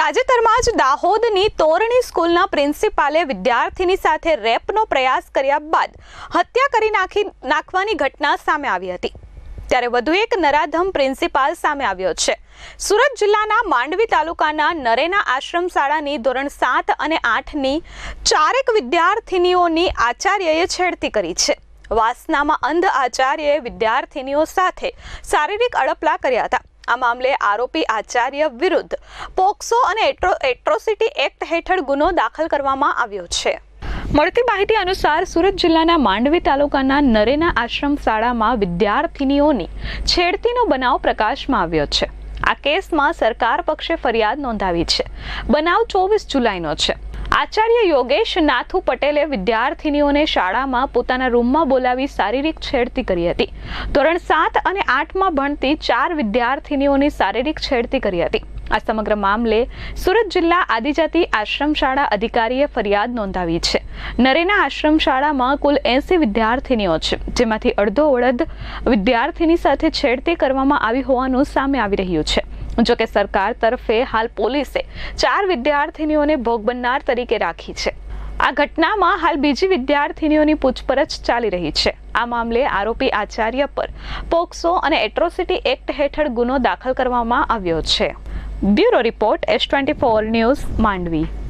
તાજેતરમાં જ દાહોદની તોરણી સ્કૂલના પ્રિન્સિપાલે વિદ્યાર્થીની સાથે રેપનો પ્રયાસ કર્યા બાદ હત્યા કરી નાખી નાખવાની ઘટના સામે આવી હતી. ત્યારે વધુ એક નરાધમ પ્રિન્સિપાલ સામે આવ્યો છે. સુરત જિલ્લાના માંડવી તાલુકાના નરેના આશ્રમ શાળાની ધોરણ સાત અને આઠની ચારેક વિદ્યાર્થિનીઓની આચાર્યએ છેડતી કરી છે. વાસનામાં અંધ આચાર્યએ વિદ્યાર્થિનીઓ સાથે શારીરિક અડપલા કર્યા હતા. આ મામલે આરોપી આચાર્ય વિરુદ્ધ પોક્સો અને એટ્રો, એટ્રોસિટી એક્ટ હેઠળ ગુનો દાખલ કરવામાં આવ્યો છે. મળતી માહિતી અનુસાર સુરત જિલ્લાના માંડવી તાલુકાના નરેના આશ્રમ શાળામાં વિદ્યાર્થિનીઓની છેડતીનો બનાવ પ્રકાશમાં આવ્યો છે. આ કેસમાં સરકાર પક્ષે ફરિયાદ નોંધાવી છે. બનાવ ચોવીસ જુલાઈનો છે. આચાર્ય યોગેશ નાથુ પટેલે વિદ્યાર્થિનીઓને શાળામાં પોતાના રૂમમાં બોલાવી શારીરિક છેડતી કરી હતી. ધોરણ સાત અને આઠમાં ભણતી ચાર વિદ્યાર્થિનીઓની શારીરિક છેડતી કરી હતી. આ સમગ્ર મામલે સુરત જિલ્લા આદિજાતિ આશ્રમ શાળા અધિકારીએ ફરિયાદ નોંધાવી છે. નરેના આશ્રમ શાળામાં કુલ એસી વિદ્યાર્થિનીઓ છે, જેમાંથી અડધો અડધ વિદ્યાર્થીની સાથે છેડતી કરવામાં આવી હોવાનું સામે આવી રહ્યું છે. જોકે સરકાર તરફે હાલ પોલીસે ચાર વિદ્યાર્થીનીઓને ભોગ બનનાર તરીકે રાખી છે. આ ઘટનામાં હાલ બીજી વિદ્યાર્થીનીઓની પૂછપરછ ચાલી રહી છે. આ મામલે આરોપી આચાર્ય પર પોક્સો અને એટ્રોસિટી એક્ટ હેઠળ ગુનો દાખલ કરવામાં આવ્યો છે. Bureau report S twenty four news Mandvi.